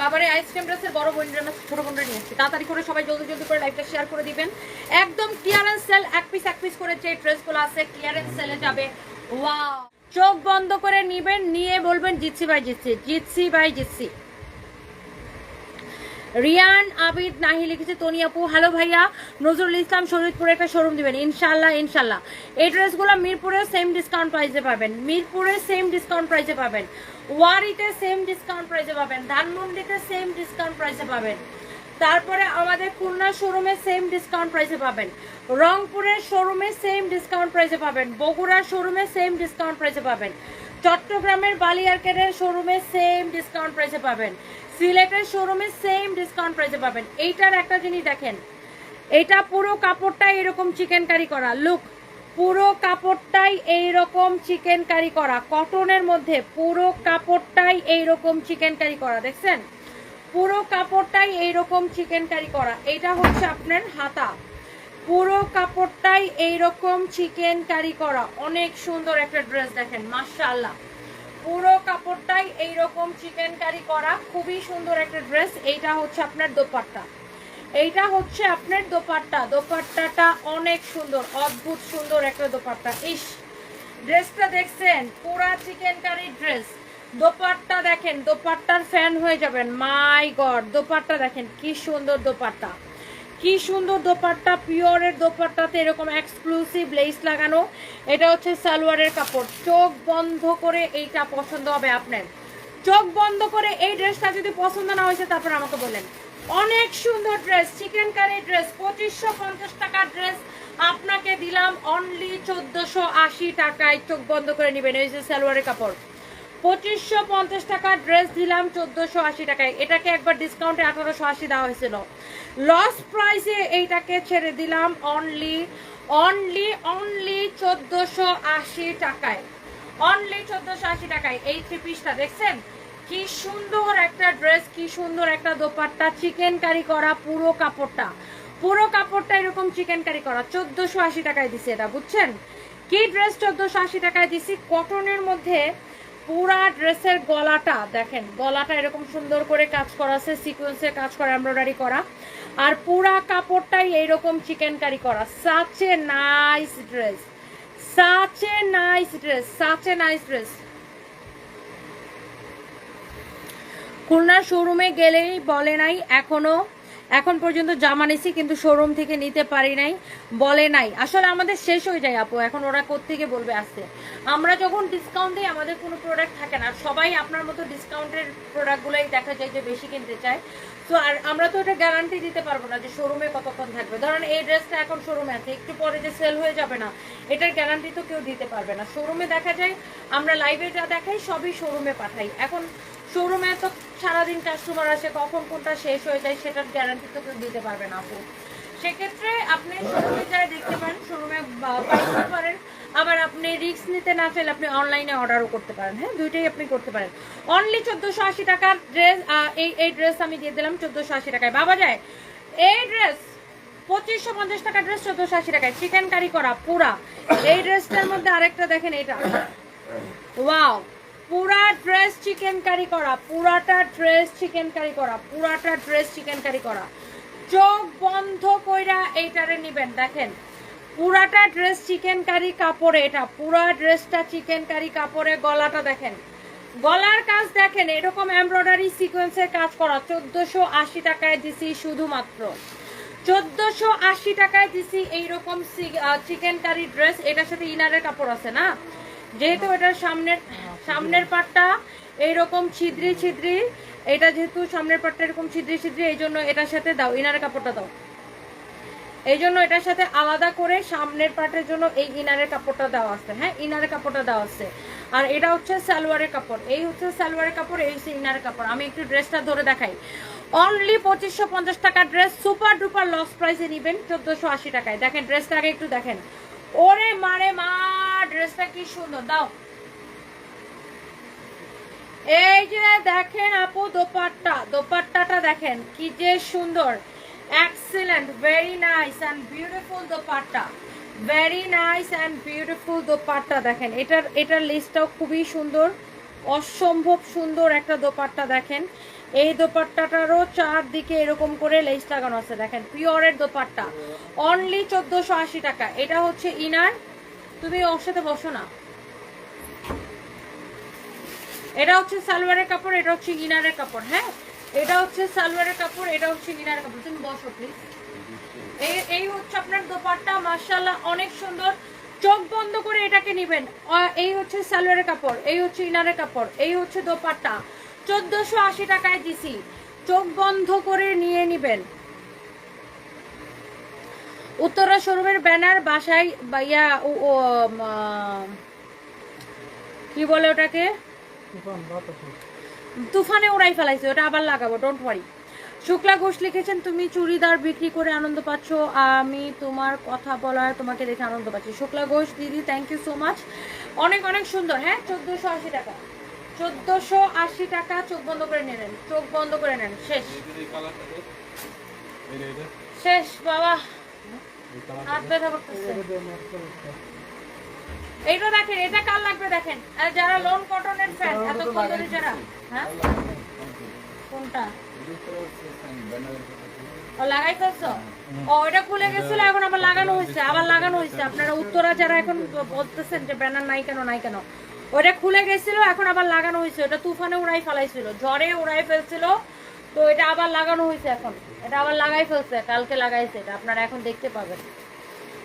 বাবারে, আইসক্রিম ড্রেসের বড় বোনরা না, ছোট বোনরা নিয়ে এসেছি তাড়াতাড়ি করে সবাই জলদি জলদি করে লাইভটা শেয়ার করে দিবেন। একদম ক্লিয়ারেন্স সেল এক পিস এক পিস করে যে ড্রেসগুলো আছে ক্লিয়ারেন্স সেলে যাবে। ওয়াও চোখ বন্ধ করে নিবেন, নিয়ে বলবেন জিতসি ভাই জিতসি জিতসি ভাই জিতসি রিয়ান, আবিদ নাহি লিখেছে, তনি আপু, হ্যালো ভাইয়া, নজরুল ইসলাম শরীদপুরে একটা শোরুম দিবেন ইনশাল্লাহ ইনশাল্লাহ এই ড্রেসগুলো মিরপুরে সেম ডিসকাউন্ট প্রাইসে পাবেন, মিরপুরে সেম ডিসকাউন্ট প্রাইসে পাবেন, ওয়ারিতে সেম ডিসকাউন্ট প্রাইসে পাবেন, ধানমন্ডিতে সেম ডিসকাউন্ট প্রাইসে পাবেন। তারপরে আমাদের খুলনা শোরুমে সেম ডিসকাউন্ট প্রাইসে পাবেন রংপুরের শোরুমে সেম ডিসকাউন্ট প্রাইসে পাবেন বগুড়ার শোরুমে সেম ডিসকাউন্ট প্রাইসে পাবেন, চট্টগ্রামের বালিয়ারকেটের শোরুমে সেম ডিসকাউন্ট প্রাইসে পাবেন। সিলেটের শোরুমে সেম ডিসকাউন্ট প্রাইসে পাবেন। এইটার একটা জিনিস দেখেন, এটা পুরো কাপড়টাই এরকম চিকেন কারি করা। লুক পুরো কাপড়টাই এইরকম চিকেন কারি করা। কটনের মধ্যে পুরো কাপড়টাই এইরকম চিকেন কারি করা, দেখছেন? পুরো কাপড়টাই এইরকম চিকেন কারি করা। এটা হচ্ছে আপনার হাতা। পুরো কাপড়টাই এইরকম চিকেন কারি করা। অনেক সুন্দর একটা ড্রেস দেখেন, মাশাআল্লাহ। পুরো কাপড়টাই এইরকম চিকেন কারি করা। খুবই সুন্দর একটা ড্রেস এইটা হচ্ছে আপনার দোপাট্টা। এইটা হচ্ছে আপনার দোপাট্টা। দোপাট্টাটা অনেক সুন্দর, অদ্ভুত সুন্দর একটা দোপাট্টা। ইস! ড্রেসটা দেখছেন? পুরা চিকেন কারি ড্রেস দোপাট্টা দেখেন, দোপাট্টার ফ্যান হয়ে যাবেন। মাই গড দোপাট্টা দেখেন, কি সুন্দর দোপাট্টা। কি সুন্দর দোপাট্টা, পিওরের দোপাট্টাতে এরকম এক্সক্লুসিভ লেস লাগানো। এটা হচ্ছে সালোয়ারের কাপড়। চোখ বন্ধ করে এইটা পছন্দ হবে আপনার। চোখ বন্ধ করে এই ড্রেসটা যদি পছন্দ না হয়েছে, তারপর আমাকে বলেন অনেক সুন্দর ড্রেস চিকেন কারি ড্রেস পঁচিশশো পঞ্চাশ টাকার ড্রেস আপনাকে দিলাম অনলি চোদ্দশো আশি টাকায় চোখ বন্ধ করে নেবেন, এই যে সালোয়ারের কাপড়। পঁচিশশো পঞ্চাশ টাকার ড্রেস দিলাম চোদ্দশো আশি টাকায়। এটাকে একবার ডিসকাউন্টে আঠারোশো আশি দেওয়া হয়েছিল। লস প্রাইসে এইটাকে ছেড়ে দিলাম অনলি অনলি অনলি চোদ্দশো আশি টাকায়। অনলি চোদ্দশো আশি টাকায়। এই থ্রি পিসটা দেখছেন? কি সুন্দর একটা ড্রেস কি সুন্দর একটা দোপাট্টা চিকেন কারি করা পুরো কাপড়টা। পুরো কাপড়টা এরকম চিকেন কারি করা। চোদ্দশো আশি টাকায় দিছি এটা, বুঝছেন? কি ড্রেস চোদ্দশো আশি টাকায় দিছি? কটনের মধ্যে পুরা ড্রেসের গলাটা দেখেন, গলাটা এরকম সুন্দর করে কাজ করা আছে সিকোয়েন্সের কাজ করা এমব্রয়ডারি করা। আর পুরা কাপড়টাই এইরকম চিকেন কারি। করা such a nice dress such a nice dress such a nice dress Khulna শোরুমে গেলেই বলে নাই, এখনও এখন পর্যন্ত জামা নিছি, কিন্তু শোরুম থেকে নিতে পারি নাই। বলে নাই। আসলে আমাদের শেষ হয়ে যায়, আপু। এখন ওরা কোত্থেকে বলবে আসতে? আমরা যখন ডিসকাউন্ট দিই আমাদের কোনো প্রোডাক্ট থাকে না, সবাই আপনার মতো ডিসকাউন্টের প্রোডাক্টগুলোই দেখা যায় যে বেশি কিনতে চায়। তো আর আমরা তো এটা গ্যারান্টি দিতে পারব না যে শোরুমে কতক্ষণ থাকবে। ধরেন এই ড্রেসটা এখন শোরুমে আছে, একটু পরে যে সেল হয়ে যাবে না, এটার গ্যারান্টি তো কেউ দিতে পারবে না। শোরুমে দেখা যায়, আমরা লাইভে যা দেখাই, সবই শোরুমে পাঠাই। এখন শোরুমে তো সারাদিন কাস্টমার আসে, কখন কোনটা শেষ হয়ে যায় সেটার গ্যারান্টি তো কেউ দিতে পারবে না আপু। সেক্ষেত্রে আপনি শোরুমে যারা দেখতে পারেন, শোরুমে পাঠাতে পারেন আবার আপনি রিস্ক নিতে না চাইলে আপনি অনলাইনে অর্ডারও করতে পারেন। হ্যাঁ দুইটাই আপনি করতে পারেন। অনলি চোদ্দোশো আশি টাকার ড্রেস এই এই ড্রেস আমি দিয়ে দিলাম চোদ্দোশো আশি টাকায়। বাবা যায়, এই ড্রেস পঁচিশশো পঞ্চাশ টাকা ড্রেস চোদ্দোশো আশি টাকায়। চিকেন কারি করা, পুরা। এই ড্রেসটার মধ্যে আরেকটা দেখেন এটা ওয়াও পুরা ড্রেস চিকেন কারি করা, পুরাটা ড্রেস চিকেন কারি করা, পুরাটা ড্রেস চিকেন কারি করা। চোখ বন্ধ কইরা এইটারে নিবেন, দেখেন। পুরাটা ড্রেস চিকেন কারি কাপড়ে এটা, পুরা ড্রেসটা চিকেন কারি কাপড়ে গলাটা দেখেন। গলার কাজ দেখেন, এরকম এমব্রয়ডারি সিকোয়েন্সের কাজ করা, চোদ্দশো আশি টাকায় দিছি শুধুমাত্র। চোদ্দশো আশি টাকায় দিছি এইরকম চিকেন কারি ড্রেস এটার সাথে ইনারের কাপড় আছে না? যেহেতু এটার সামনের সামনের পাটটা এইরকম ছিদ্রি ছিদ্রি, এটা যেহেতু সামনের পাটটা এরকম ছিদ্রি ছিদ্রি, এই জন্য এটার সাথে দাও ইনারের কাপড়টা দাও। এই জন্য এটার সাথে আলাদা করে সামনের পাটের জন্য এই ইনারের কাপড়টা দেওয়া আছে হ্যাঁ? ইনারের কাপড়টা দেওয়া আছে। আর এটা হচ্ছে সালোয়ারের কাপড়। এই হচ্ছে সালোয়ারের কাপড়, এই হচ্ছে ইনারের কাপড়। আমি একটু ড্রেসটা ধরে দেখাই। অনলি পঁচিশশো পঞ্চাশ টাকার ড্রেস সুপার ডুপার লস প্রাইসে নিবেন, চোদ্দশো আশি টাকায়। দেখেন ড্রেসটা আগে একটু দেখেন। ওরে মারে মা, ড্রেসটা কি সুন্দর। দাও। এই যে দেখেন আপু, দোপাট্টা। দোপাট্টাটা দেখেন, কি যে সুন্দর। Excellent very nice and beautiful dupatta. Very nice and beautiful dupatta দেখেন। এটার এটার লিস্টটাও খুবই সুন্দর। অসম্ভব সুন্দর একটা দোপাট্টা দেখেন। এই দোপাট্টাটারও চারদিকে এরকম করে লেস লাগানো আছে। দেখেন পিওরের দোপাট্টা। অনলি চোদ্দোশো আশি টাকা। এটা হচ্ছে ইনার তুমি ওর সাথে বসো না। এটা হচ্ছে সালোয়ারের কাপড়, এটা হচ্ছে ইনারের কাপড় হ্যাঁ? এটা হচ্ছে সালোয়ারের কাপড়, এটা হচ্ছে ইনারের কাপড়। তুমি বসো প্লিজ এই এই হচ্ছে আপনার দোপাট্টা মার্শাল্লাহ অনেক সুন্দর। চোখ বন্ধ করে এটাকে নেবেন। এই হচ্ছে সালোয়ারের কাপড়, এই হচ্ছে ইনারের কাপড়, এই হচ্ছে দোপাট্টা। চোদ্দশো আশি টাকায় দিছি। চোখ বন্ধ করে নিয়ে নিবেন। উত্তরা শোরুমের ব্যানার, বাসায়, ইয়া কি বলে ওটাকে? তুফানে উড়াই ফেলাইছে ওটা আবার লাগাবো ডোন্ট ওয়ারি শুক্লা ঘোষ লিখেছেন তুমি চুড়িদার বিক্রি করে আনন্দ পাচ্ছ আমি তোমার কথা বলার তোমাকে দেখে আনন্দ পাচ্ছি শুক্লা ঘোষ দিদি থ্যাংক ইউ সো মাচ অনেক অনেক সুন্দর হ্যাঁ চোদ্দোশো আশি টাকা চোদ্দোশো আশি টাকা চোখ বন্ধ করে নিয়ে নেন চোখ বন্ধ করে নেন শেষ শেষ বাবা হাত ব্যথা করতেছে এইটা দেখেন এটা লাগবে দেখেন? আর যারা লোন কটনের ফ্যান ধরে যারা হ্যাঁ? কোনটা? ও লাগাই ফেলছো? ও এটা খুলে গেছিল এখন আবার লাগানো হয়েছে আবার লাগানো হয়েছে। আপনারা উত্তরা যারা এখন বলতেছেন যে ব্যানার নাই কেন নাই কেন ওটা খুলে গেছিল এখন আবার লাগানো হয়েছে। ওটা তুফানে উড়াই ফেলাইছিল ঝড়ে উড়াই ফেলছিল তো এটা আবার লাগানো হয়েছে এখন। এটা আবার লাগাই ফেলছে কালকে লাগাইছে এটা আপনারা এখন দেখতে পাবেন।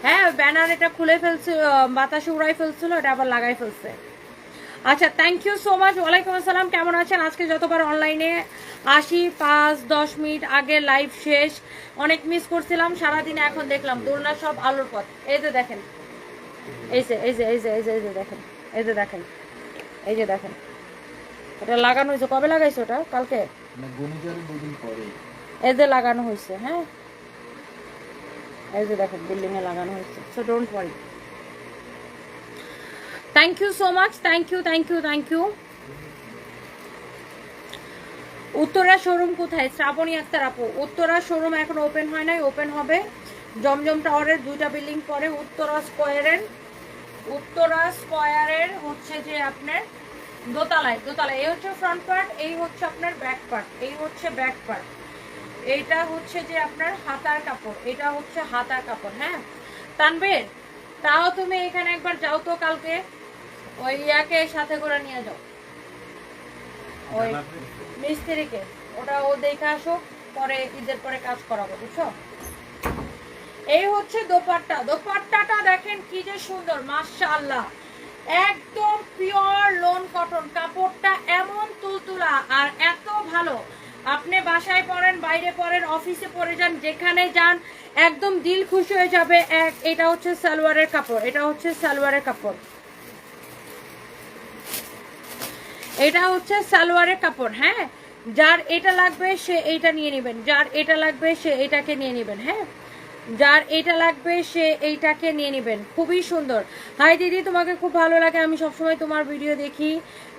হ্যাঁ ব্যানার এটা খুলে ফেলছে বাতাসে উড়াই ফেলছিল এটা আবার লাগাই ফেলছে। আচ্ছা থ্যাংক ইউ সো মাচ ওয়ালাইকুম আসসালাম কেমন আছেন? আজকে যতবার অনলাইনে আসি পাঁচ দশ মিনিট আগে লাইভ শেষ। অনেক মিস করছিলাম সারাদিনে এখন দেখলাম দোলনা সব আলোর পথ। এই যে দেখেন এই যে এই যে এই যে এই যে এই যে দেখেন এই যে দেখেন এই যে দেখেন। এটা লাগানো হয়েছে। কবে লাগাইছে ওটা? কালকে? এই যে লাগানো হয়েছে হ্যাঁ? এই যে দেখেন বিল্ডিং এ লাগানো হয়েছে। So don't worry thank you so much thank you thank you thank you Uttara showroom কোথায়? শ্রাবণী আক্তার আপু, উত্তরা শোরুম এখন ওপেন হয় নাই ওপেন হবে। জমজম টাওয়ারের দুইটা বিল্ডিং পরে উত্তরা স্কোয়ারের উত্তরা স্কোয়ারের হচ্ছে যে আপনার দোতলায় দোতলায়। এই হচ্ছে ফ্রন্ট পার্ট এই হচ্ছে আপনার ব্যাক পার্ট এই হচ্ছে ব্যাক পার্ট এইটা হচ্ছে যে আপনার হাতার কাপড়, এটা হচ্ছে হাতার কাপড় হ্যাঁ? তানবীর তাও তুমি এখানে একবার যাও তো কালকে, ওই ইয়াকে সাথে করে নিয়ে যাও। ওই মিস্ত্রিকে, ওটা ও দেখে আসো পরে ঈদের পরে কাজ করাবো, বুঝছ? এই হচ্ছে দোপাট্টা, দোপাট্টাটা দেখেন কি যে সুন্দর, মাশাআল্লাহ। একদম পিওর লোন কটন কাপড়টা এমন তুলতুলা আর এত ভালো। আপনি বাসায় পড়েন, বাইরে পড়েন, অফিসে পড়ে যান, যেখানে যান, একদম দিল খুশি হয়ে যাবে। এক, এটা হচ্ছে সালোয়ারের কাপড়, এটা হচ্ছে সালোয়ারের কাপড়। এটা হচ্ছে সালোয়ারের কাপড় হ্যাঁ? যার এটা লাগবে সে এইটা নিয়ে নেবেন, যার এটা লাগবে সে এটাকে নিয়ে নেবেন হ্যাঁ? যার এটা লাগবে সে এইটাকে নিয়ে নেবেন। খুবই সুন্দর। হাই দিদি তোমাকে খুব ভালো লাগে। আমি সবসময় তোমার ভিডিও দেখি।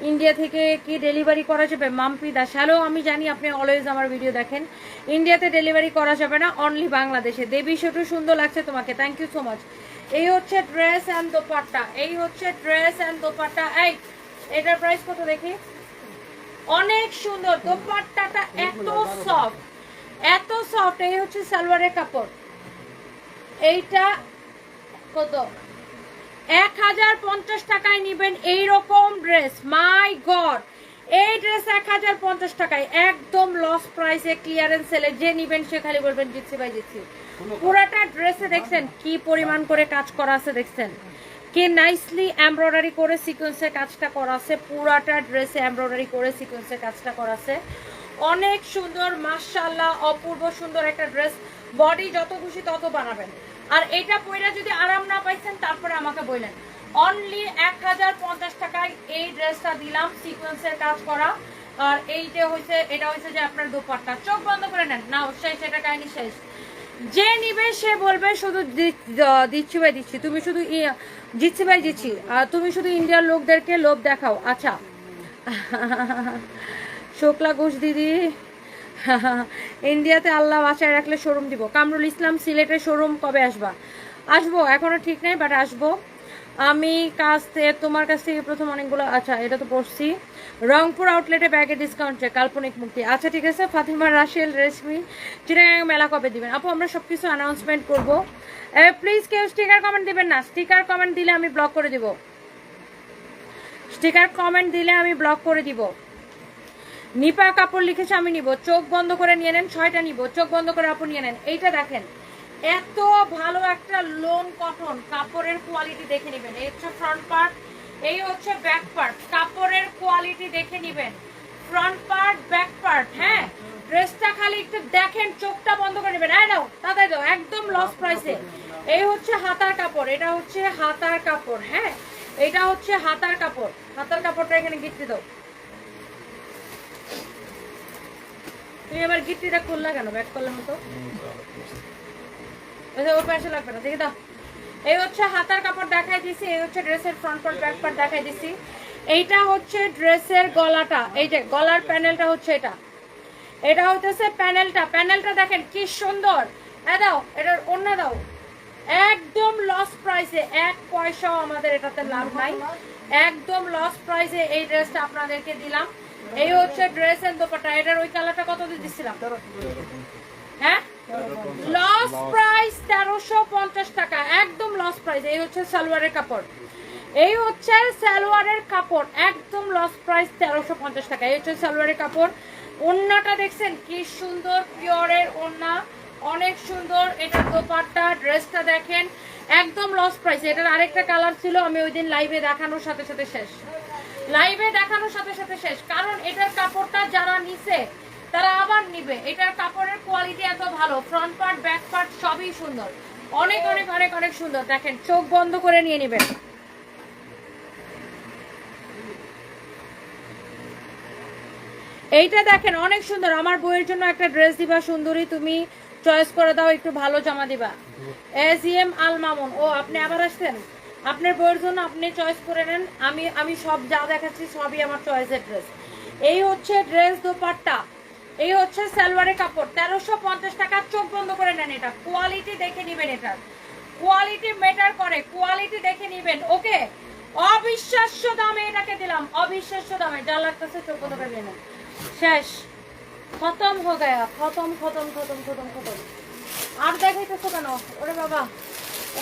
ইন্ডিয়া থেকে কি ডেলিভারি করা যাবে? মাম্পি দাস হ্যালো আমি জানি আপনি অলওয়েজ আমার ভিডিও দেখেন। ইন্ডিয়াতে ডেলিভারি করা যাবে না অনলি বাংলাদেশে। দেবী সেটু সুন্দর লাগছে তোমাকে। থ্যাংক ইউ সো মাচ এই হচ্ছে ড্রেস অ্যান্ড দোপাট্টা। এই হচ্ছে ড্রেস অ্যান্ড দোপাট্টা। এই এটার প্রাইস কত দেখি? অনেক সুন্দর। দোপাট্টাটা এত সফট এত সফট এই হচ্ছে সালোয়ারের কাপড়। এইটা কত? এক হাজার পঞ্চাশ টাকায় নিবেন এইরকম ড্রেস। My god! এই ড্রেস এক হাজার পঞ্চাশ টাকায়। একদম লস প্রাইসে ক্লিয়ারেন্স সেলে যে নিবেন সে খালি বলবেন জিতছি ভাই জিতছি। পুরাটা ড্রেসে দেখছেন কি পরিমাণ করে কাজ করা আছে দেখছেন? কি নাইসলি এমব্রয়ডারি করে সিকোয়েন্সের কাজটা করা আছে। পুরাটা ড্রেসে এমব্রয়ডারি করে সিকোয়েন্সের কাজটা করা আছে। অনেক সুন্দর মাশাআল্লাহ অপূর্ব সুন্দর একটা ড্রেস। বডি যত খুশি তত বানাবেন। আর এটা পয়রা যদি আরাম না পাইছেন, তারপরে আমাকে বললেন। অনলি এক হাজার পঞ্চাশ টাকায় এই ড্রেসটা দিলাম সিকোয়েন্সের কাজ করা। আর এই যে হয়েছে এটা হয়েছে যে আপনার দুপাট্টা। চোখ বন্ধ করে নেন। না শেষ, এটা কাহিনি শেষ। যে নিবে, সে বলবে, শুধু দিচ্ছি ভাই, দিচ্ছি। তুমি শুধু জিতছি ভাই, জিতছি। আর তুমি শুধু ইন্ডিয়ার লোকদেরকে লোভ দেখাও। আচ্ছা। শুক্লা ঘোষ দিদি ইন্ডিয়াতে আল্লাহ বাঁচায় রাখলে শোরুম দিব। কামরুল ইসলাম সিলেটের শোরুম কবে আসবা? আসব, এখনও ঠিক নেই বাট আসব। আমি কাছ থেকে তোমার কাছ থেকে প্রথম অনেকগুলো আচ্ছা এটা তো পড়ছি। রংপুর আউটলেটে ব্যাগে ডিসকাউন্টে কাল্পনিক মুক্তি আচ্ছা ঠিক আছে, ফাতিমা রাশিয়াল রেশমি, চিটাগাং মেলা কবে দিবেন? আপু, আমরা সব কিছু অ্যানাউন্সমেন্ট করব প্লিজ কেউ স্টিকার কমেন্ট দিবেন না। স্টিকার কমেন্ট দিলে আমি ব্লক করে দিব। স্টিকার কমেন্ট দিলে আমি ব্লক করে দিব। নিপা কাপড় লিখেছে, আমি নিব। চোখ বন্ধ করে নিয়ে নেন, ছয়টা নিব। চোখ বন্ধ করে আপু নিয়ে নেন। এইটা দেখেন, এত ভালো একটা লোন কটন কাপড়ের কোয়ালিটি দেখে নেবেন। এই হচ্ছে ফ্রন্ট পার্ট এই হচ্ছে ব্যাক পার্ট কাপড়ের কোয়ালিটি দেখে নেবেন। ফ্রন্ট পার্ট ব্যাক পার্ট হ্যাঁ? ড্রেসটা খালি একটু দেখেন, চোখটা বন্ধ করে নেবেন। এই নাও তাদের দাও, একদম লস প্রাইসে এই হচ্ছে হাতার কাপড়, এটা হচ্ছে হাতার কাপড় হ্যাঁ? এটা হচ্ছে হাতার কাপড়। হাতার কাপড়টা এখানে গিফট দাও। তুমি আবার গিফটিটা খুললা কেন? ব্যাক করলাম মতো ওই ওর পাশে লাগবে না, দেখে দাও। এই হচ্ছে হাতার কাপড় দেখাই দিছি, এই হচ্ছে ড্রেসের ফ্রন্ট পার্ট ব্যাক পার্ট দেখাই দিছি। এইটা হচ্ছে ড্রেসের গলাটা, এই যে গলার প্যানেলটা হচ্ছে এটা। এটা হচ্ছে প্যানেলটা প্যানেলটা দেখেন কি সুন্দর। এ দাও, এটার অন্য দাও। একদম লস প্রাইসে এক পয়সাও আমাদের এটাতে লাভ নাই। একদম লস প্রাইসে এই ড্রেসটা আপনাদেরকে দিলাম। এই হচ্ছে ড্রেস এন্ড দোপাট্টা। এটার ওই কালারটা কত দিয়ে দিছিলাম হ্যাঁ? লস প্রাইস তেরোশো পঞ্চাশ টাকা। একদম লস প্রাইস এই হচ্ছে সালোয়ারের কাপড়। এই হচ্ছে সালোয়ারের কাপড়। একদম লস প্রাইস তেরোশো পঞ্চাশ টাকা। এই হচ্ছে সালোয়ারের কাপড়। ওন্নাটা দেখছেন? কি সুন্দর পিওরের ওন্না। অনেক সুন্দর। এটা দোপাট্টা ড্রেসটা দেখেন। একদম লস প্রাইস এটার আরেকটা কালার ছিল, আমি ওই দিন লাইভে দেখানোর সাথে সাথে শেষ। লাইভে দেখানোর সাথে সাথে শেষ। কারণ এটার কাপড়টা যারা নিছে তারা আবার নিবে। এটার কাপড়ের কোয়ালিটি এত ভালো। ফ্রন্ট পার্ট ব্যাক পার্ট সবই সুন্দর। অনেক অনেক অনেক অনেক সুন্দর। দেখেন চোখ বন্ধ করে নিয়ে নেবেন। এইটা দেখেন অনেক সুন্দর। আমার বইয়ের জন্য একটা ড্রেস দিবা সুন্দরী। তুমি চয়েস করে দাও একটু ভালো জামা দিবা। এস এম আল মামুন ও আপনি আবার আসছেন? আপনার বইয়ের জন্য আপনি চয়েস করে নেন। আমি আমি সব যা দেখাচ্ছি সবই আমার চয়েসের ড্রেস এই হচ্ছে ড্রেস দোপাট্টা। এই হচ্ছে সালোয়ারের কাপড়। তেরোশো পঞ্চাশ টাকা চোখ বন্ধ করে নেন এটা। কোয়ালিটি দেখে নেবেন এটার কোয়ালিটি মেটার করে। কোয়ালিটি দেখে নেবেন। ওকে অবিশ্বাস্য দামে এটাকে দিলাম। অবিশ্বাস্য দামে। যা লাগতেছে চোখ বন্ধ করে নেন। শেষ। খতম হো গয়া। খতম খতম খতম খতম খতম। আর দেখাইতেছো কেন? ওরে বাবা।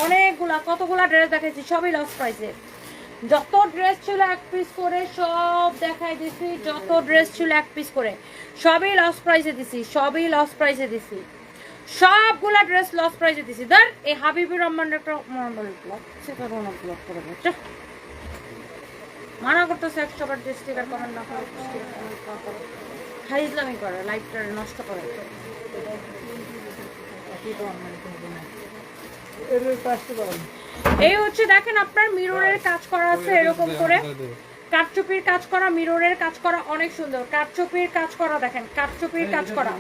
অনেকগুলা, কতগুলা ড্রেস দেখাইছি, সবই লস প্রাইসে যত ড্রেস ছিল এক পিস করে, সব দেখাই দিছি, যত ড্রেস ছিল এক পিস করে, সবই লস প্রাইসে দিছি, সবই লস প্রাইসে দিছি। সবগুলা ড্রেস লস প্রাইসে দিছি। ধর, এই হাবিবুর রহমান একটা ব্লক সেটা ব্লক করে দেবো চল। মানা করতেছে একশো বার যে স্টিকার কমেন্ট না করে, sticker comment না করে। খাই ইসলামি করে লাইফটা নষ্ট করে। এই হচ্ছে দেখেন আপনার মিররের কাজ করা আছে এরকম করে। কাঠচুপির কাজ করা মিররের কাজ করা অনেক সুন্দর। কাঠচুপির কাজ করা দেখেন কাঠচুপির কাজ করা।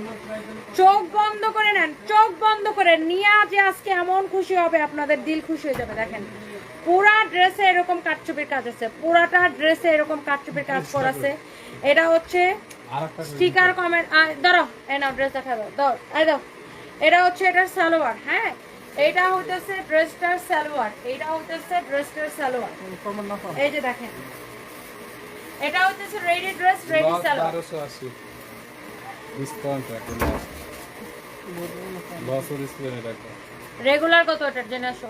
চোখ বন্ধ করে নেন চোখ বন্ধ করে নিয়ে যে আজকে এমন খুশি হবে আপনাদের দিল খুশি হয়ে যাবে দেখেন। পুরা ড্রেসে এরকম কাঠচুপির কাজ আছে পুরাটা ড্রেসে এরকম কাঠচুপির কাজ করা আছে। এটা হচ্ছে স্টিকার কমেন্ট ধরো এই নাও ড্রেস দেখা দাও দাও। এটা হচ্ছে এটার সালোয়ার হ্যাঁ? এটা হইতেছে ড্রেসটার সালোয়ার এটা হইতেছে ড্রেসটার সালোয়ার। এই যে দেখেন এটা হইতেছে রেডি ড্রেস রেডি সালোয়ার। বারোশো আশি। ডিসকাউন্ট রাখো লাস্ট বছর স্প্রে রাখো রেগুলার কত এটার জেনে আসো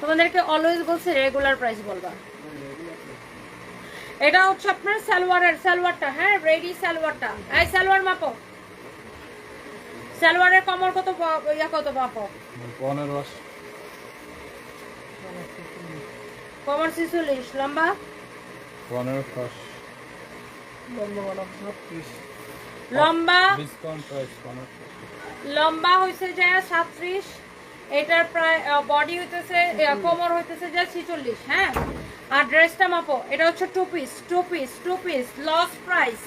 তোমাদেরকে অলওয়েজ বলছি রেগুলার প্রাইস বলবা। এটা হচ্ছে আপনার সালোয়ারের সালোয়ারটা হ্যাঁ রেডি সালোয়ারটা। এই সালোয়ার মাপো। সালোয়ারের কমর কত ইয়া কত মাপো পনেরো। কমর ছিচল্লিশ লম্বা? পনেরো লম্বা? লম্বা হইছে যে সাত্রিশ এটার প্রায় বডি হইতেছে কোমর হইতেছে যে ছিচল্লিশ হ্যাঁ? আর ড্রেসটা মাপো এটা হচ্ছে two piece two piece two piece loss price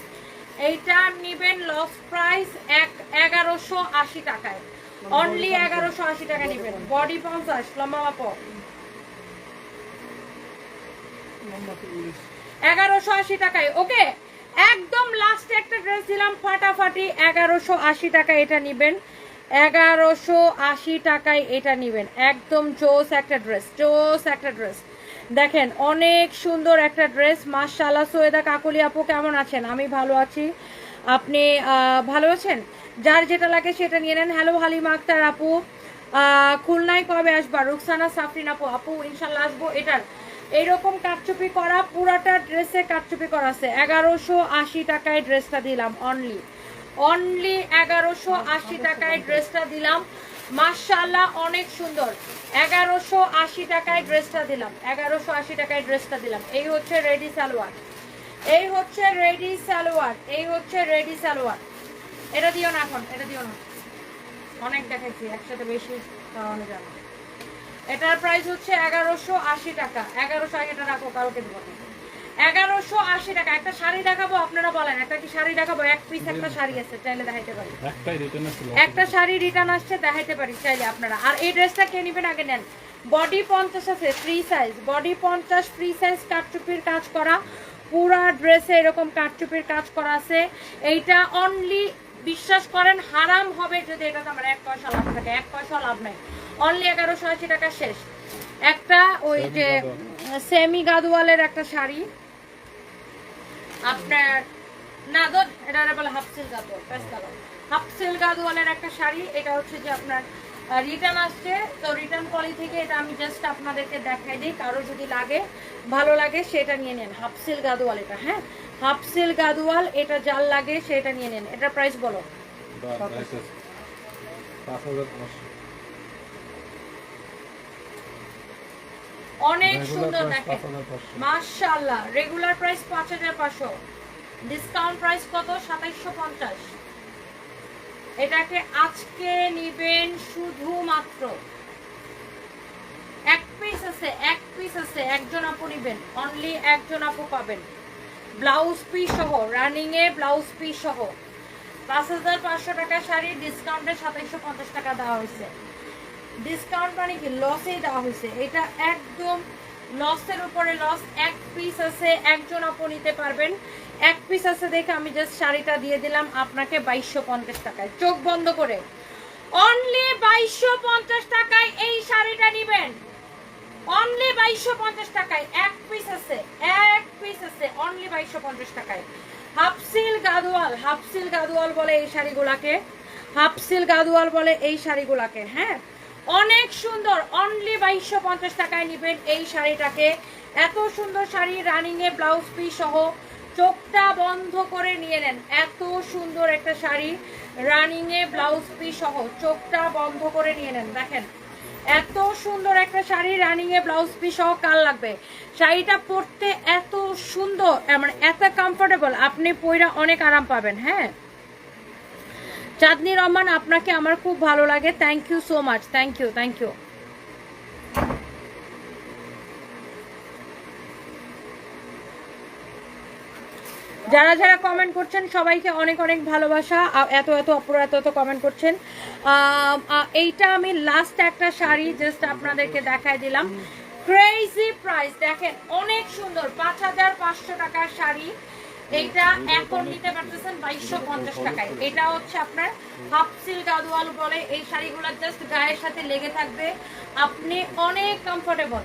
এইটা নিবেন লস প্রাইস এক এগারোশো আশি টাকায়। অনলি এগারোশো আশি টাকা নিবেন। বডি পঞ্চাশ, লম্বা মাপো এগারোশো আশি টাকায়, ওকে? একদম লাস্টে একটা ড্রেস দিলাম, ফাটাফাটি এগারোশো আশি টাকা এটা নিবেন। এগারোশো আশি টাকায় এটা নেবেন। একদম জোস একটা ড্রেস জোস একটা ড্রেস দেখেন, অনেক সুন্দর একটা ড্রেস মাশাল্লাহ সৈয়দা কাকুলি আপু কেমন আছেন? আমি ভালো আছি। আপনি ভালো আছেন? যার যেটা লাগে সেটা নিয়ে নেন। হ্যালো হালিমা আক্তার আপু। খুলনায় কবে আসবা? রুকসানা, সাফরিন আপু। আপু ইনশাল্লাহ আসব। এটার, এইরকম কাটচুপি করা, পুরাটা ড্রেসে কাটচুপি করা আছে। এগারোশো আশি টাকায় ড্রেসটা দিলাম অনলি অনলি এগারোশো আশি টাকায় ড্রেসটা দিলাম। মার্শাল্লাহ অনেক সুন্দর। এগারোশো আশি টাকায় ড্রেসটা দিলাম। এগারোশো আশি টাকায় ড্রেসটা দিলাম। এই হচ্ছে রেডি সালোয়ার। এই হচ্ছে রেডি সালোয়ার। এই হচ্ছে রেডি সালোয়ার। এটা দিও না এখন, এটা দিও না। অনেক দেখাচ্ছি একসাথে বেশি খাওয়ানো যাবে এটার প্রাইস হচ্ছে এগারোশো আশি টাকা। এগারোশো এটা রাখো কারোকে দেবো। এগারোশো আশি টাকা। একটা শাড়ি দেখাবো আপনারা বলেন একটা কি শাড়ি দেখাবো? এক পিস একটা শাড়ি আছে চাইলে দেখাইতে পারি। একটা শাড়ি রিটার্ন আসছে দেখাইতে পারি চাইলে আপনারা। আর এই ড্রেসটা কে নেবেন আগে নেন। বডি পঞ্চাশ আছে ফ্রি সাইজ বডি পঞ্চাশ ফ্রি সাইজ কাটচুপির কাজ করা। পুরা ড্রেসে এরকম কাটচুপির কাজ করা আছে। এইটা অনলি বিশ্বাস করেন হারাম হবে যদি এটাতে আমার এক পয়সা লাভ থাকে। এক পয়সা লাভ নাই। অনলি এগারোশো আশি টাকা শেষ। একটা ওই যে সেমি গাদওয়ালের একটা শাড়ি। আপনার না দোন এটা বলে half silk Gadwal press colour half silk গাদওয়ালের একটা শাড়ি, এটা হচ্ছে যে আপনার রিটার্ন আসছে। তো রিটার্ন পলি থেকে এটা আমি জাস্ট আপনাদেরকে দেখাই দিই, কারও যদি লাগে, ভালো লাগে, সেটা নিয়ে নেন। হাফ সিল গাদওয়াল এটা হ্যাঁ? হাফ সিল গাদওয়াল এটা যার লাগে, সেটা নিয়ে নেন। এটা প্রাইস বলো পাঁচ হাজার পাঁচশো অনেক সুন্দর দেখেন। মাশাআল্লাহ রেগুলার প্রাইস পাঁচ হাজার পাঁচশো। ডিসকাউন্ট প্রাইস কত? সাতাইশশো পঞ্চাশ। এটাকে আজকে নিবেন শুধুমাত্র। এক পিস আছে এক পিস আছে একজন আপু নিবেন। অনলি একজন আপু পাবেন। ব্লাউজ পিস সহ রানিং এ ব্লাউজ পিস সহ। পাঁচ হাজার পাঁচশো টাকা শাড়ি ডিসকাউন্টে সাতাইশশো পঞ্চাশ টাকা দেওয়া হয়েছে। ডিসকাউন্ট মানে কি? লসেই দেওয়া হয়েছে। এটা একদম লসের উপরে লস এক পিস আছে, একজন আপু নিতে পারবেন। এক পিস আছে দেখে আমি জাস্ট শাড়িটা দিয়ে দিলাম আপনাকে বাইশশো পঞ্চাশ টাকায়। চোখ বন্ধ করে। অনলি বাইশশো পঞ্চাশ টাকায় এই শাড়িটা নিবেন। অনলি বাইশশো পঞ্চাশ টাকায়। এক পিস আছে, এক পিস আছে অনলি বাইশশো পঞ্চাশ টাকায়। হাফসিল গাদোয়াল, হাফসিল বলে এই শাড়িগুলাকে। হাফসিল গাদোয়াল বলে এই শাড়িগুলাকে হ্যাঁ? অনেক সুন্দর অনলি বাইশশো পঞ্চাশ টাকায় নেবেন এই শাড়িটাকে। এত সুন্দর শাড়ি রানিং এ ব্লাউজ পিস সহ চোখটা বন্ধ করে নিয়ে নেন। এত সুন্দর একটা শাড়ি রানিং এ ব্লাউজ পিস সহ চোখটা বন্ধ করে নিয়ে নেন। দেখেন, এত সুন্দর একটা শাড়ি রানিং এ ব্লাউজ পিস সহ কাল লাগবে? শাড়িটা পরতে এত সুন্দর মানে এত কমফোর্টেবল আপনি পইরা অনেক আরাম পাবেন হ্যাঁ? চাঁদনি রহমান, আপনাকে আমার খুব ভালো লাগে। Thank you so much thank you thank you যারা যারা কমেন্ট করছেন, সবাইকে অনেক অনেক ভালোবাসা। এত এত অপরা এত এত কমেন্ট করছেন। এইটা আমি লাস্ট একটা শাড়ি জাস্ট আপনাদেরকে দেখায় দিলাম। ক্রেজি প্রাইস দেখেন, অনেক সুন্দর, পাঁচ হাজার পাঁচশো টাকার শাড়ি। এইটা এখন নিতে পারতেছেন বাইশশো পঞ্চাশ টাকায়। এটা হচ্ছে আপনার হাফ সিল গাদোয়াল বলে এই শাড়িগুলো জাস্ট গায়ের সাথে লেগে থাকবে। আপনি অনেক কমফোর্টেবল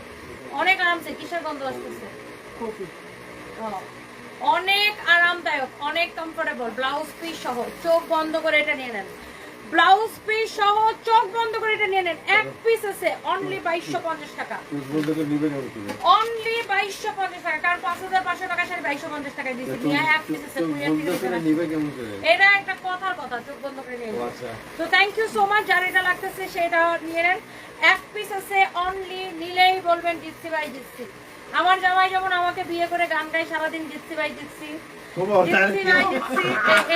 অনেক আরামসে কিসের গন্ধ আসতেছে? অনেক আরামদায়ক অনেক কমফোর্টেবল ব্লাউজ পিস সহ চোখ বন্ধ করে এটা নিয়ে নেন। ব্লাউজ পিস সহ চোখ বন্ধ করে এটা নিয়ে নেন। এক পিস আছে অনলি বাইশশো পঞ্চাশ টাকা। অনলি বাইশশো পঞ্চাশ টাকা কারণ পাঁচ হাজার পাঁচশো টাকা শাড়ি বাইশশো পঞ্চাশ টাকায় দিচ্ছি নিয়ে এক পিস আছে। এটা একটা কথার কথা চোখ বন্ধ করে নিয়ে নেন। তো থ্যাংক ইউ সো মাচ যার এটা লাগতেছে সেটা নিয়ে নেন। এক পিস আছে অনলি নিলেই বলবেন জিতছি ভাই জিতছি আমার জামাই যেমন আমাকে বিয়ে করে গান গাই সারাদিন জিতছি ভাই জিতছি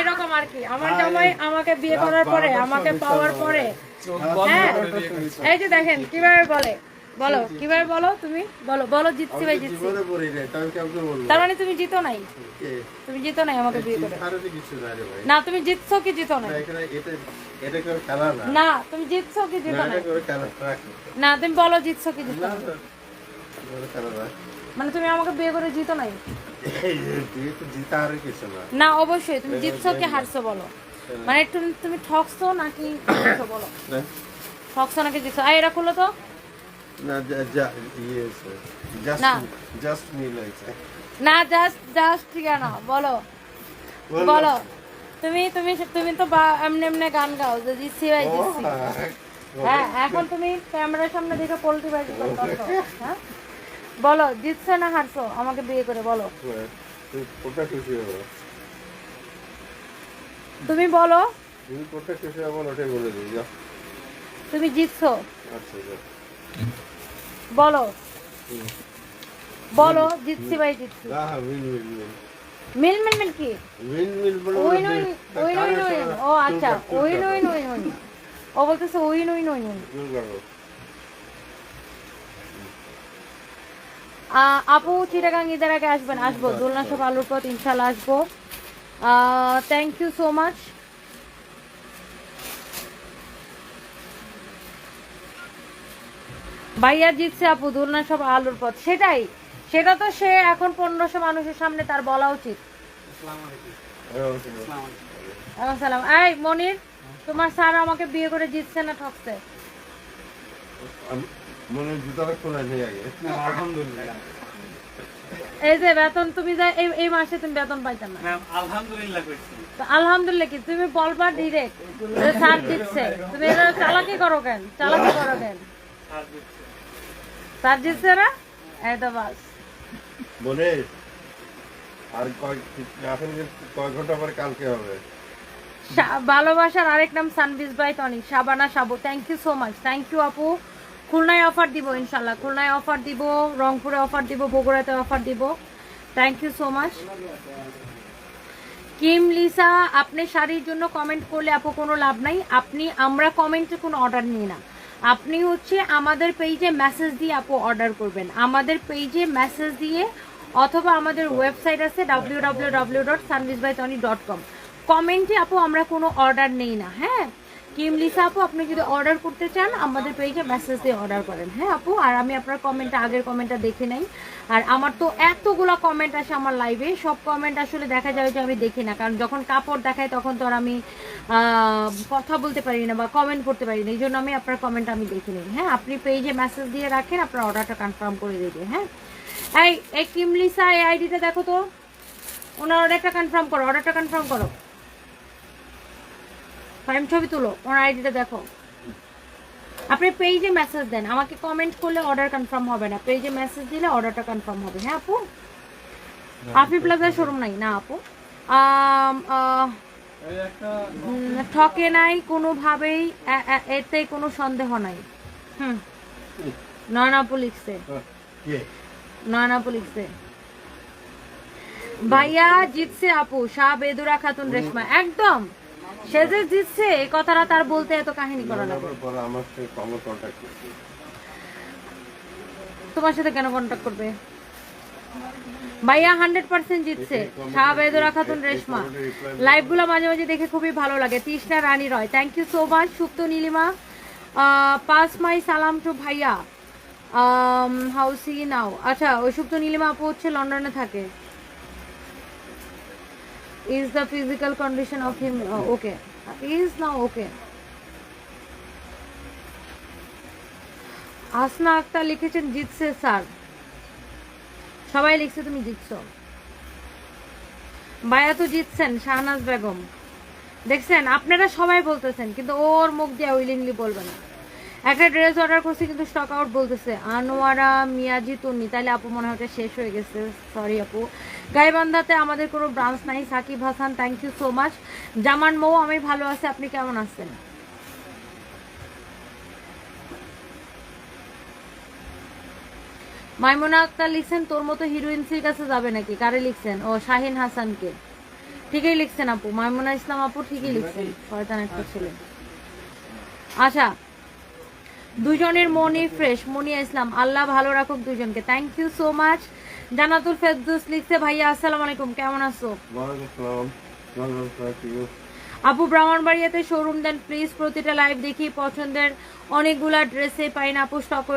এরকম আর কি। আমার জামাই আমাকে বিয়ে করার পরে আমাকে পাওয়ার পরে। হ্যাঁ? এই যে দেখেন কীভাবে বলে? বলো কীভাবে বলো তুমি? বলো বলো জিতছি ভাই জিতছি। তার মানে তুমি জিতো নাই? তুমি জিতো নাই আমাকে বিয়ে করে? না তুমি জিতছো কি জিতো নাই? না তুমি জিতছো কি জিতো নাই? না তুমি বলো জিতছো কি জিতো মানে তুমি আমাকে বিয়ে করে জিতো নাই? না অবশ্যই তুমি জিতছো কি হারছো বলো। মানে তুমি তুমি ঠকছো নাকি বলো? ঠকছো নাকি জিতছো? আর এটা খুলো তো। না জাস্ট না। জাস্ট জাস্ট কেন বলো। বলো। তুমি তুমি তুমি তো এমনি এমনি গান গাও যে জিতছি ভাই জিতছি। হ্যাঁ এখন তুমি ক্যামেরার সামনে দেখে পোল্ট্রি করছ হ্যাঁ? বলো জিতছো না হারছো? আমাকে বিয়ে করে বলো। খুশি হবে তুমি বলো। তুমি কোটা খুশি হবে ওটাই বলে দিই যা তুমি জিতছো। আচ্ছা বলো। বলো জিতছি ভাই জিতছি। না উইন উইন উইন মিল মিল মিল কি? উইন উইন বলে উইন উইন উইন উইন ও আচ্ছা উইন উইন উইন উইন ও বলতেছে উইন উইন উইন উইন আপু চিটাগাং ঈদের আগে আসবেন আসব। দোলনা সব আলুর পথ ইনশাল্লাহ আসব। থ্যাংক ইউ সো মাচ ভাইয়া জিতছে আপু দোলনা সব আলুর পথ। সেটাই সেটা তো সে এখন পনেরোশো মানুষের সামনে তার বলা উচিত। সালাম। এই মনির তোমার স্যার আমাকে বিয়ে করে জিতছে না ঠকছে? মনে জুতাটা খোলা নেই আগে এই যে বেতন তুমি যা এই এই মাসে তুমি বেতন পাইতে না। আলহামদুলিল্লাহ করছি আলহামদুলিল্লাহ কি? তুমি বলবা ডিরেক্ট স্যার দিচ্ছে। তুমি এটা চালাকি করো কেন? চালাকি করো কেন? স্যার দিচ্ছে। না এই বাস। বলে আর কয় কয় ঘণ্টা পরে কালকে হবে? ভালোবাসার আরেক নাম সানবিজ বাই টনিক সাবানা সাবু। Thank you so much thank you আপু। খুলনায় অফার দিব ইনশাল্লাহ খুলনায় অফার দিব, রংপুরে অফার দিব, বগুড়াতে অফার দিব। Thank you so much Kim Lisa আপনি শাড়ির জন্য কমেন্ট করলে আপু, কোনো লাভ নাই। আপনি, আমরা কমেন্টে কোনো অর্ডার নিই না। আপনি হচ্ছে আমাদের পেজে মেসেজ দিয়ে আপু অর্ডার করবেন। আমাদের পেজে মেসেজ দিয়ে অথবা আমাদের ওয়েবসাইট আছে W W W dot service by Tony dot com কমেন্টে আপু, আমরা কোনো অর্ডার নেই না হ্যাঁ? কিম লিসা আপু, আপনি যদি অর্ডার করতে চান, আমাদের পেজে মেসেজ দিয়ে অর্ডার করেন। হ্যাঁ আপু? আর আমি আপনার কমেন্টটা আগের কমেন্টটা দেখে নেই। আর আমার তো এতগুলো কমেন্ট আসে আমার লাইভে সব কমেন্ট আসলে দেখা যায় যে আমি দেখি না। কারণ যখন কাপড় দেখায়, তখন তো আর আমি কথা বলতে পারি না বা কমেন্ট করতে পারি না। এই জন্য আমি আপনার কমেন্ট আমি দেখে নিই। হ্যাঁ আপনি পেজে মেসেজ দিয়ে রাখেন, আপনার অর্ডারটা কনফার্ম করে দেবে হ্যাঁ? এই এই কিমলিসা এই আইডিটা দেখো তো। ওনার অর্ডারটা কনফার্ম করো অর্ডারটা কনফার্ম করো। ফাইম ছবি তুলো। ওনার আইডিটা দেখো। আপনি পেজে মেসেজ দেন। আমাকে কমেন্ট করলে অর্ডার কনফার্ম হবে না। পেজে মেসেজ দিলে অর্ডারটা কনফার্ম হবে। হ্যাঁ আপু? আফি প্লাজার শোরুম নাই? না আপু। ঠকে নাই কোনোভাবেই। এতে কোনো সন্দেহ নাই। হুম। নয়নাপু লিখছে। কে? নয়নাপু লিখছে। ভাইয়া জিতছে আপু। শাহ বেদুরা খাতুন রেশমা। একদম। সে যে জিতছে এই কথাটা তার বলতে এত কাহিনী করা লাগে আমার সাথে কমে কন্ট্যাক্ট তোমার সাথে কেন কন্ট্যাক্ট করবে? ভাইয়া হান্ড্রেড পার্সেন্ট জিতছে। খাতুন রেশমা। লাইভগুলো মাঝে মাঝে দেখে খুবই ভালো লাগে। Trishna Rani Roy thank you so much Supta Nilima. Pass মাই সালাম টু ভাইয়া। হাউ সি নাও আচ্ছা ওই সুপ্ত নীলিমা আপু হচ্ছে লন্ডনে থাকে। Is the physical condition of him okay is now okay Asna Akter লিখেছেন, জিতছে স্যার। সবাই লিখছে, তুমি জিতছো। তো জিতছেন, শাহনাজ বেগম। দেখছেন, আপনারা সবাই বলতেছেন, কিন্তু ওর মুখ দিয়ে উইলিংলি বলবে না। একটা ড্রেস অর্ডার করছি, কিন্তু স্টক আউট বলতেছে, আনোয়ারা, মিয়াজি, তন্নি। তাহলে আপু মনে হয় শেষ হয়ে গেছে। সরি আপু। গাইবান্ধাতে আমাদের কোনো ব্রাঞ্চ নাই। Shakib Hasan thank you so much Zaman Mou, আমি ভালো আছি। আপনি কেমন আছেন? মাইমুনা আক্তার লিখছেন, তোর মতো হিরোইনসির কাছে যাবে নাকি? কারে লিখছেন? ও, শাহিন হাসানকে। ঠিকই লিখছেন আপু। মাইমুনা ইসলাম আপু ঠিকই লিখছেন। শয়তান একটা ছেলে। আচ্ছা দুজনের মনই ফ্রেশ মনিয়া ইসলাম, আল্লাহ ভালো রাখুক দুজনকে। Thank you so much Jannatul Ferdous লিখছে ভাইয়া আসসালামু আলাইকুম কেমন আছো? আপু ব্রাহ্মণবাড়িয়াতে শোরুম দেন প্লিজ প্রতিটা লাইভ দেখি পছন্দের অনেকগুলা ড্রেসে পাই না আপু স্টক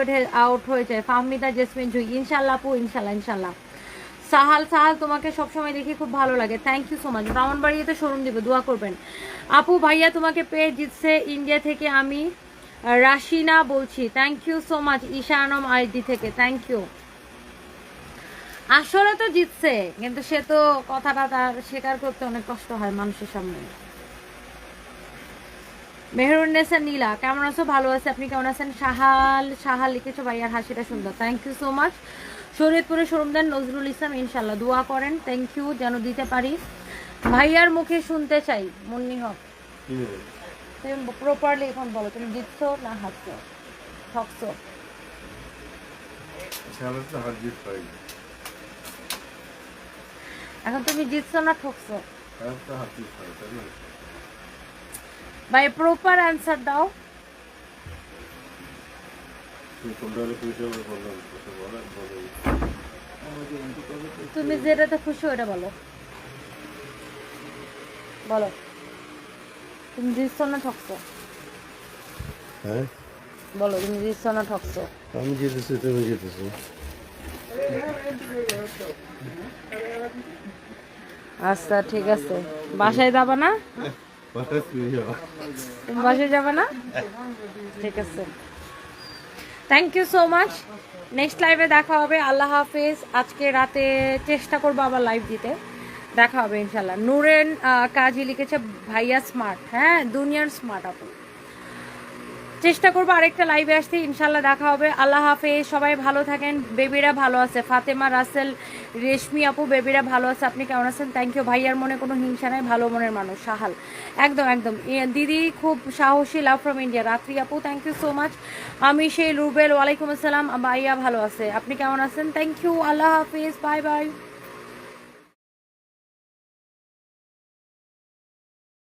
আউট হয়ে যায় ফাহমিদা জেসমিন জুই ইনশাল্লাহ আপু ইনশাল্লাহ ইনশাল্লাহ সাহাল সাহাল তোমাকে সবসময় দেখি খুব ভালো লাগে। থ্যাংক ইউ সো মাচ ব্রাহ্মণবাড়িতে শোরুম দিবে দোয়া করবেন। আপু ভাইয়া তোমাকে পেয়ে জিতছে ইন্ডিয়া থেকে আমি রাশিনা বলছি। Thank you so much Isha Anam ID থেকে। থ্যাংক ইউ আসলে তো জিতছে কিন্তু সে তো কথাটা তার স্বীকার করতে অনেক কষ্ট হয় মানুষের সামনে। মেহরুন্নেসা নীলা কেমন আছো? ভালো আছে আপনি কেমন আছেন? সাহাল সাহাল লিখেছো ভাইয়ার হাসিটা সুন্দর। থ্যাংক ইউ সো মাচ শরীয়তপুরে শোরুম দেন নজরুল ইসলাম ইনশাল্লাহ দোয়া করেন। থ্যাংক ইউ যেন দিতে পারি। ভাইয়ার মুখে শুনতে চাই মুন্নি হক। তুমি প্রপারলি এখন বলো তুমি জিতছো না হাসছো ঠকছো সারা তো হার জিত পাই এখন তুমি জিতছো না ঠকছো? ভাই প্রপার অ্যান্সার দাও। তুমি যেটাতে খুশি ওটা বলো। বলো। তুমি জিতছো না ঠকছো? হ্যাঁ? বলো তুমি জিতছো না ঠকছো? আমি জিতেছি তুমি জিতেছি। আচ্ছা ঠিক আছে। বাসায় যাবা না? বাসায় যাবা না? ঠিক আছে। Thank you so much next লাইভে দেখা হবে। আল্লাহ হাফিজ। আজকে রাতে চেষ্টা করব আবার লাইভ দিতে। দেখা হবে ইনশাল্লাহ নুরেন কাজী লিখেছে, ভাইয়া স্মার্ট হ্যাঁ দুনিয়ার স্মার্ট আপু। চেষ্টা করব আরেকটা লাইভে আসতে। ইনশাল্লাহ দেখা হবে। আল্লাহ হাফেজ। সবাই ভালো থাকেন। বেবিরা ভালো আছে। ফাতেমা, রাসেল, রেশমি আপু, বেবিরা ভালো আছে। আপনি কেমন আছেন? থ্যাংক ইউ ভাইয়ার মনে কোনো হিংসা নাই, ভালো মনের মানুষ। সাহাল। একদম একদম। দিদি খুব সাহসী লাভ ফ্রম ইন্ডিয়া রাত্রি আপু থ্যাংক ইউ সো মাচ আমি সেই রুবেল, ওয়ালাইকুম আসসালাম। ভাইয়া ভালো আছে। আপনি কেমন আছেন? থ্যাংক ইউ আল্লাহ হাফিজ। Bye bye